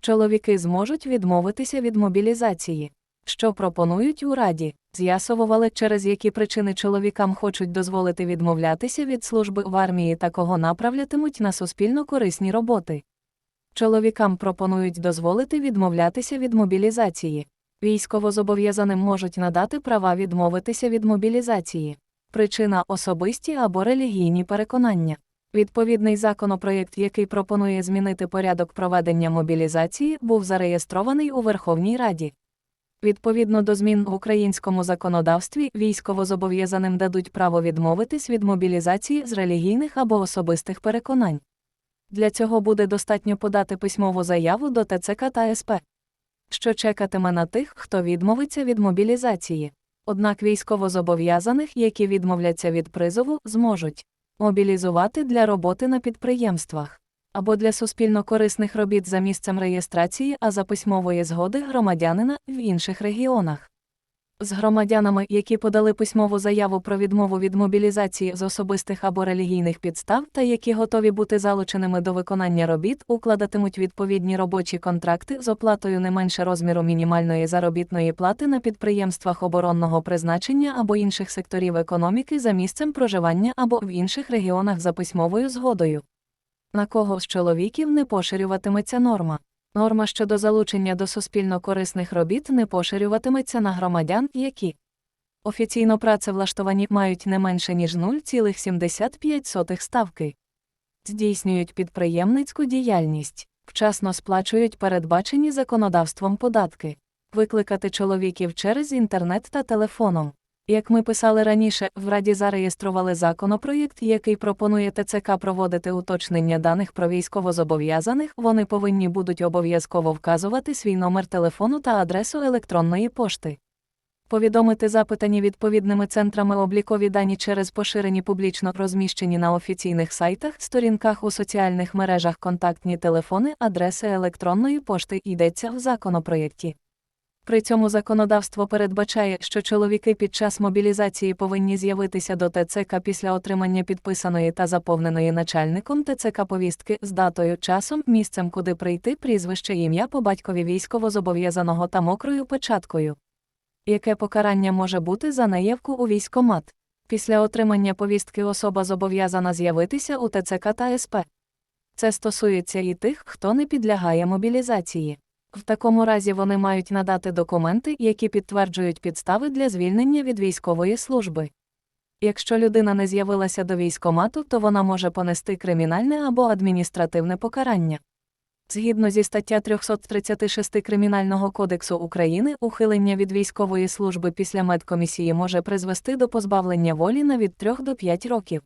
Чоловіки зможуть відмовитися від мобілізації. Що пропонують у Раді, з'ясовували, через які причини чоловікам хочуть дозволити відмовлятися від служби в армії та кого направлятимуть на суспільно корисні роботи. Чоловікам пропонують дозволити відмовлятися від мобілізації. Військовозобов'язаним можуть надати права відмовитися від мобілізації. Причина особисті або релігійні переконання. Відповідний законопроєкт, який пропонує змінити порядок проведення мобілізації, був зареєстрований у Верховній Раді. Відповідно до змін в українському законодавстві, військовозобов'язаним дадуть право відмовитись від мобілізації з релігійних або особистих переконань. Для цього буде достатньо подати письмову заяву до ТЦК та СП, що чекатиме на тих, хто відмовиться від мобілізації. Однак військовозобов'язаних, які відмовляться від призову, зможуть мобілізувати для роботи на підприємствах або для суспільно корисних робіт за місцем реєстрації, а за письмової згоди громадянина в інших регіонах. З громадянами, які подали письмову заяву про відмову від мобілізації з особистих або релігійних підстав та які готові бути залученими до виконання робіт, укладатимуть відповідні робочі контракти з оплатою не менше розміру мінімальної заробітної плати на підприємствах оборонного призначення або інших секторів економіки за місцем проживання або в інших регіонах за письмовою згодою. На кого з чоловіків не поширюватиметься норма. Норма щодо залучення до суспільно корисних робіт не поширюватиметься на громадян, які офіційно працевлаштовані мають не менше ніж 0,75 ставки, здійснюють підприємницьку діяльність, вчасно сплачують передбачені законодавством податки, викликати чоловіків через інтернет та телефоном. Як ми писали раніше, в Раді зареєстрували законопроєкт, який пропонує ТЦК проводити уточнення даних про військовозобов'язаних, вони повинні будуть обов'язково вказувати свій номер телефону та адресу електронної пошти. Повідомити запитані відповідними центрами облікові дані через поширені публічно розміщені на офіційних сайтах, сторінках у соціальних мережах контактні телефони, адреси електронної пошти йдеться в законопроєкті. При цьому законодавство передбачає, що чоловіки під час мобілізації повинні з'явитися до ТЦК після отримання підписаної та заповненої начальником ТЦК повістки з датою, часом, місцем, куди прийти, прізвище ім'я по батькові військовозобов'язаного та мокрою печаткою. Яке покарання може бути за неявку у військомат? Після отримання повістки особа зобов'язана з'явитися у ТЦК та СП. Це стосується і тих, хто не підлягає мобілізації. В такому разі вони мають надати документи, які підтверджують підстави для звільнення від військової служби. Якщо людина не з'явилася до військомату, то вона може понести кримінальне або адміністративне покарання. Згідно зі стаття 336 Кримінального кодексу України, ухилення від військової служби після медкомісії може призвести до позбавлення волі на від 3 до 5 років.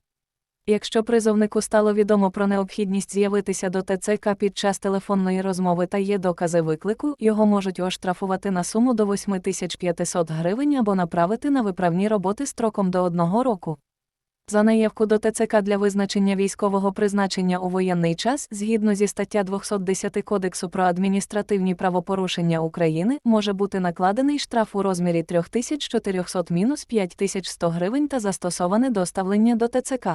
Якщо призовнику стало відомо про необхідність з'явитися до ТЦК під час телефонної розмови та є докази виклику, його можуть оштрафувати на суму до 8500 гривень або направити на виправні роботи строком до одного року. За неявку до ТЦК для визначення військового призначення у воєнний час, згідно зі стаття 210 Кодексу про адміністративні правопорушення України, може бути накладений штраф у розмірі 3400-5100 гривень та застосоване доставлення до ТЦК.